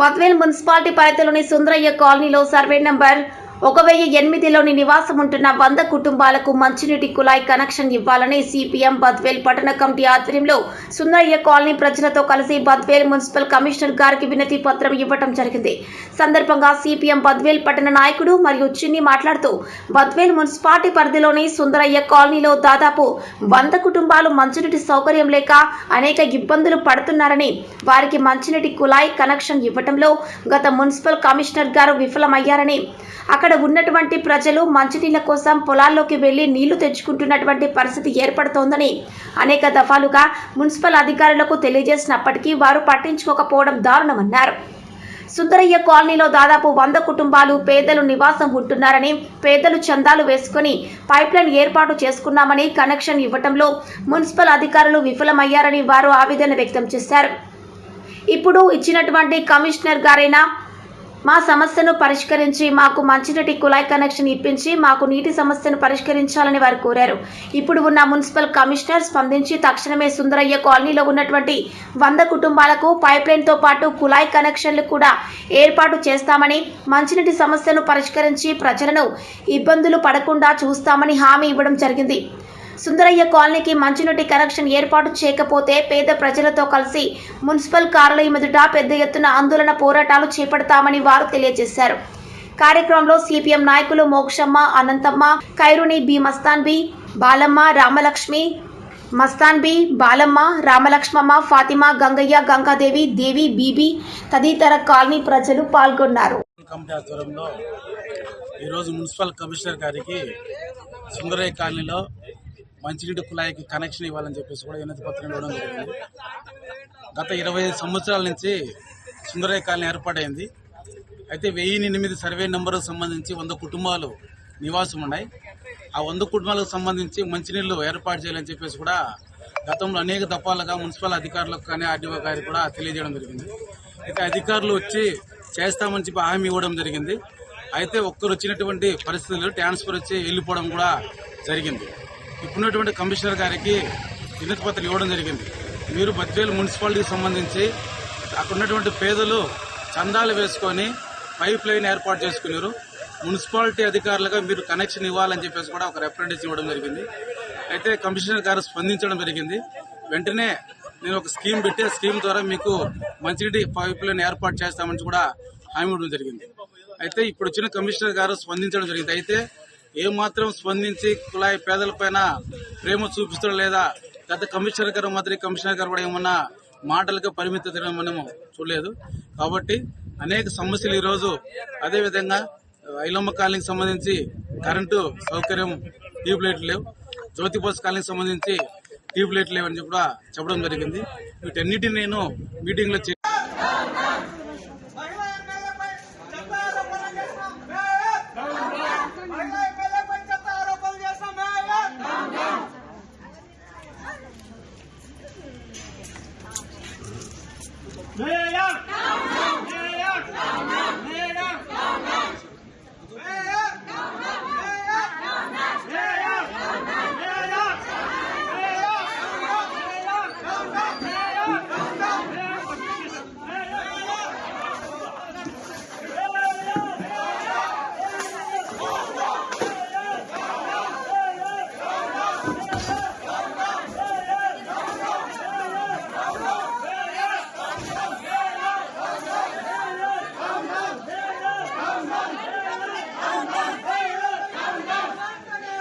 Badvel municipality పరిధిలోని సుందరయ్య కాలనీలో survey number ఒక వెయ్యి ఎనిమిదిలోని నివాసం ఉంటున్న వంద కుటుంబాలకు మంచినీటి కుళాయి కనెక్షన్ ఇవ్వాలని సిపిఎం బద్వేల్ పట్టణ కమిటీ ఆధ్వర్యంలో సుందరయ్య కాలనీ ప్రజలతో కలిసి బద్వేల్ మున్సిపల్ కమిషనర్ గారికి వినతి పత్రం ఇవ్వటం జరిగింది. సందర్భంగా సిపిఎం బద్వేల్ పట్టణ నాయకుడు మరియు చిన్ని మాట్లాడుతూ బద్వేల్ మున్సిపాలిటీ పరిధిలోని సుందరయ్య కాలనీలో దాదాపు వంద కుటుంబాలు మంచినీటి సౌకర్యం లేక అనేక ఇబ్బందులు పడుతున్నారని వారికి మంచినీటి కుళాయి కనెక్షన్ ఇవ్వటంలో గత మున్సిపల్ కమిషనర్ గారు విఫలమయ్యారని అక్కడ ఉన్నటువంటి ప్రజలు మంచినీళ్ళ కోసం పొలాల్లోకి వెళ్ళి నీళ్ళు తెచ్చుకుంటున్నటువంటి పరిస్థితి ఏర్పడుతోందని అనేక దఫాలుగా మున్సిపల్ అధికారులకు తెలియజేసినప్పటికీ వారు పట్టించుకోకపోవడం దారుణమన్నారు. సుందరయ్య కాలనీలో దాదాపు వంద కుటుంబాలు పేదలు నివాసం ఉంటున్నారని పేదలు చందాలు వేసుకుని పైప్లైన్ ఏర్పాటు చేసుకున్నామని కనెక్షన్ ఇవ్వటంలో మున్సిపల్ అధికారులు విఫలమయ్యారని వారు ఆవేదన వ్యక్తం చేశారు. ఇప్పుడు ఇచ్చినటువంటి కమిషనర్ గారైనా మా సమస్యను పరిష్కరించి మాకు మంచినీటి కుళాయి కనెక్షన్ ఇప్పించి మాకు నీటి సమస్యను పరిష్కరించాలని వారు కోరారు. ఇప్పుడు ఉన్న మున్సిపల్ కమిషనర్ స్పందించి తక్షణమే సుందరయ్య కాలనీలో ఉన్నటువంటి వంద కుటుంబాలకు పైప్ లైన్తో పాటు కుళాయి కనెక్షన్లు కూడా ఏర్పాటు చేస్తామని మంచినీటి సమస్యను పరిష్కరించి ప్రజలను ఇబ్బందులు పడకుండా చూస్తామని హామీ ఇవ్వడం జరిగింది. సుందరయ్య కాలనీకి మంచినీటి కనెక్షన్ ఏర్పాటు చేయకపోతే పేద ప్రజలతో కలిసి మున్సిపల్ కార్యాలయం ఎదుట పెద్ద ఎత్తున ఆందోళన పోరాటాలు చేపడతామని వారు తెలియజేశారు. కార్యక్రమంలో సిపిఎం నాయకులు మోక్షమ్మ అనంతమ్మ ఖైరుని బి మస్తాన్బి బాలమ్మ రామలక్ష్మి మస్తాన్బి బాలమ్మ రామలక్ష్మమ్మ ఫాతిమా గంగయ్య గంగాదేవి దేవి బీబీ తదితర కాలనీ ప్రజలు పాల్గొన్నారు. ఈరోజు మున్సిపల్ కమిషనర్ గారికి సుందరయ్య కాలనీలో మంచినీటి కుళాయికి కనెక్షన్ ఇవ్వాలని చెప్పేసి కూడా వినతి పత్రం ఇవ్వడం జరిగింది. గత ఇరవై ఐదు సంవత్సరాల నుంచి సుందరయ్య కాలనీ ఏర్పాటైంది. అయితే వెయ్యి ఎనిమిది సర్వే నెంబర్కు సంబంధించి వంద కుటుంబాలు నివాసం ఉన్నాయి ఆ వంద కుటుంబాలకు సంబంధించి మంచినీళ్ళు ఏర్పాటు చేయాలని చెప్పేసి కూడా గతంలో అనేక దఫాలుగా మున్సిపల్ అధికారులకు కానీ ఆర్డీఓ గారికి కూడా తెలియజేయడం జరిగింది. అయితే అధికారులు వచ్చి చేస్తామని చెప్పి హామీ ఇవ్వడం జరిగింది. అయితే ఒక్కరు వచ్చినటువంటి పరిస్థితులు ట్రాన్స్ఫర్ వచ్చి వెళ్ళిపోవడం కూడా జరిగింది. ఇప్పుడున్నటువంటి కమిషనర్ గారికి వినతి పత్రం ఇవ్వడం జరిగింది. మీరు బద్వేలు మున్సిపాలిటీకి సంబంధించి అక్కడ ఉన్నటువంటి పేదలు చందాలు వేసుకొని పైప్ లైన్ ఏర్పాటు చేసుకున్నారు. మున్సిపాలిటీ అధికారులుగా మీరు కనెక్షన్ ఇవ్వాలని చెప్పేసి కూడా ఒక రిప్రజెంటేషన్ ఇవ్వడం జరిగింది. అయితే కమిషనర్ గారు స్పందించడం జరిగింది. వెంటనే నేను ఒక స్కీమ్ పెట్టి స్కీమ్ ద్వారా మీకు మంచినీటి పైప్ లైన్ ఏర్పాటు చేస్తామని కూడా హామీ ఇవ్వడం జరిగింది. అయితే ఇప్పుడు వచ్చిన కమిషనర్ గారు స్పందించడం జరిగింది. అయితే ఏమాత్రం స్పందించి కుళాయి పేదలపైన ప్రేమ చూపిస్తాడు లేదా గత కమిషనర్ గారు మాత్రం కమిషనర్ గారు కూడా ఏమన్నా మాటలకు పరిమితం మనము చూడలేదు. కాబట్టి అనేక సమస్యలు ఈరోజు అదేవిధంగా ఐలమ్మ కాలనీకి సంబంధించి కరెంటు సౌకర్యం ట్యూబ్ లైట్లు లేవు. జ్యోతిబోస్ కాలనీకి సంబంధించి ట్యూబ్లైట్లు లేవని చెప్పి కూడా చెప్పడం జరిగింది. వీటన్నిటిని నేను మీటింగ్లో Yeah.